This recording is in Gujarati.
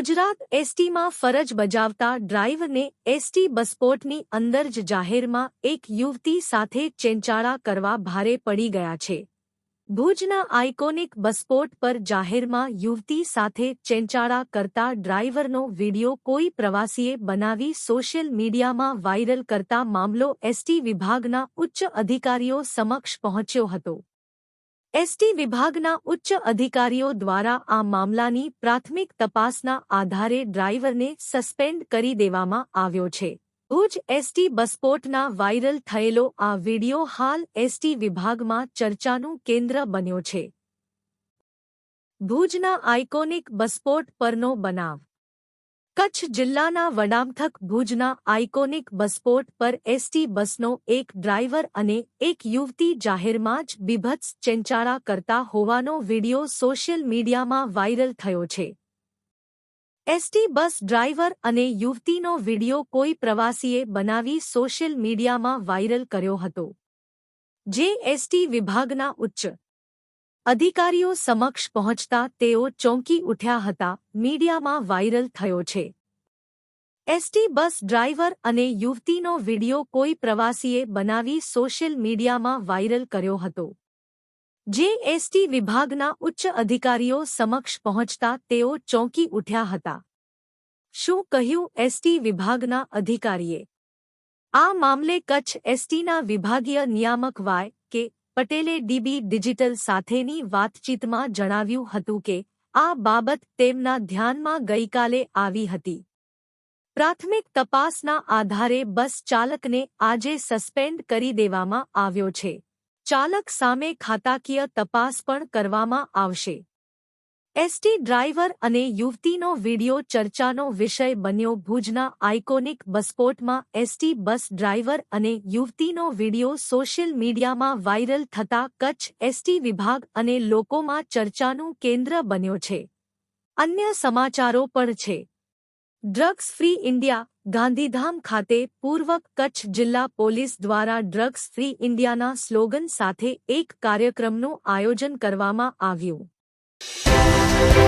ગુજરાત એસટીમાં ફરજ બજાવતા ડ્રાઈવરને એસટી બસપોર્ટની અંદર જ જાહેરમાં એક યુવતી સાથે ચેંચાળા કરવા ભારે પડી ગયા છે. ભુજના આઇકોનિક બસપોર્ટ પર જાહેરમાં યુવતી સાથે ચેંચાળા કરતા ડ્રાઈવરનો વિડિયો કોઈ પ્રવાસીએ બનાવી સોશિયલ મીડિયામાં વાયરલ કરતા મામલો એસટી વિભાગના ઉચ્ચ અધિકારીઓ સમક્ષ પહોંચ્યો હતો. એસટી વિભાગના ઉચ્ચ અધિકારીઓ દ્વારા આ મામલાની પ્રાથમિક તપાસના આધારે ડ્રાઈવરને સસ્પેન્ડ કરી દેવામાં આવ્યો છે. ભુજ એસટી બસપોર્ટના વાયરલ થયેલો આ વિડિયો હાલ એસટી વિભાગમાં ચર્ચાનું કેન્દ્ર બન્યો છે. ભુજના આઇકોનિક બસપોર્ટ પરનો બનાવ. કચ્છ જિલ્લાના વડામથક ભુજના આઇકોનિક બસપોર્ટ પર એસટી બસનો એક ડ્રાઈવર અને એક યુવતી જાહેરમાં જ બીભત્સ ચેંચાળા કરતા હોવાનો વિડિયો સોશિયલ મીડિયામાં વાયરલ થયો છે. એસટી બસ ડ્રાઈવર અને યુવતીનો વિડિયો કોઈ પ્રવાસીએ બનાવી સોશિયલ મીડિયામાં વાયરલ કર્યો હતો. જે એસટી વિભાગના ઉચ્ચ અધિકારીઓ સમક્ષ પહોંચતા તેઓ ચોંકી ઉઠ્યા હતા. મીડિયામાં વાયરલ થયો છે. એસટી બસ ડ્રાઈવર અને યુવતીનો વિડિયો કોઈ પ્રવાસીએ બનાવી સોશિયલ મીડિયામાં વાયરલ કર્યો હતો. જે એસટી વિભાગના ઉચ્ચ અધિકારીઓ સમક્ષ પહોંચતા તેઓ ચોંકી ઉઠ્યા હતા. શું કહ્યું એસટી વિભાગના અધિકારીએ? આ મામલે કચ્છ એસટીના વિભાગીય નિયામક વાય કે પટેલે ડીબી ડિજિટલ સાથેની વાતચીતમાં જણાવ્યું હતું કે, આ બાબત તેમના ધ્યાનમાં ગઈકાલે આવી હતી. પ્રાથમિક તપાસના આધારે બસ ચાલકને આજે સસ્પેન્ડ કરી દેવામાં આવ્યો છે. ચાલક સામે ખાતાકીય તપાસ પણ કરવામાં આવશે. એસટી ડ્રાઈવર અને યુવતીનો વિડિયો ચર્ચાનો વિષય બન્યો ભુજના આઇકોનિક બસપોર્ટમાં એસટી બસ ડ્રાઈવર અને યુવતીનો વિડિયો સોશિયલ મીડિયામાં વાયરલ થતા કચ્છ એસટી વિભાગ અને લોકોમાં ચર્ચાનું કેન્દ્ર બન્યો છે. અન્ય સમાચારો પણ છે. ડ્રગ્સ ફ્રી ઇન્ડિયા, ગાંધીધામ ખાતે પૂર્વક કચ્છ જિલ્લા પોલીસ દ્વારા ડ્રગ્સ ફ્રી ઇન્ડિયાના સ્લોગન સાથે એક કાર્યક્રમનું આયોજન કરવામાં આવ્યું. Bye.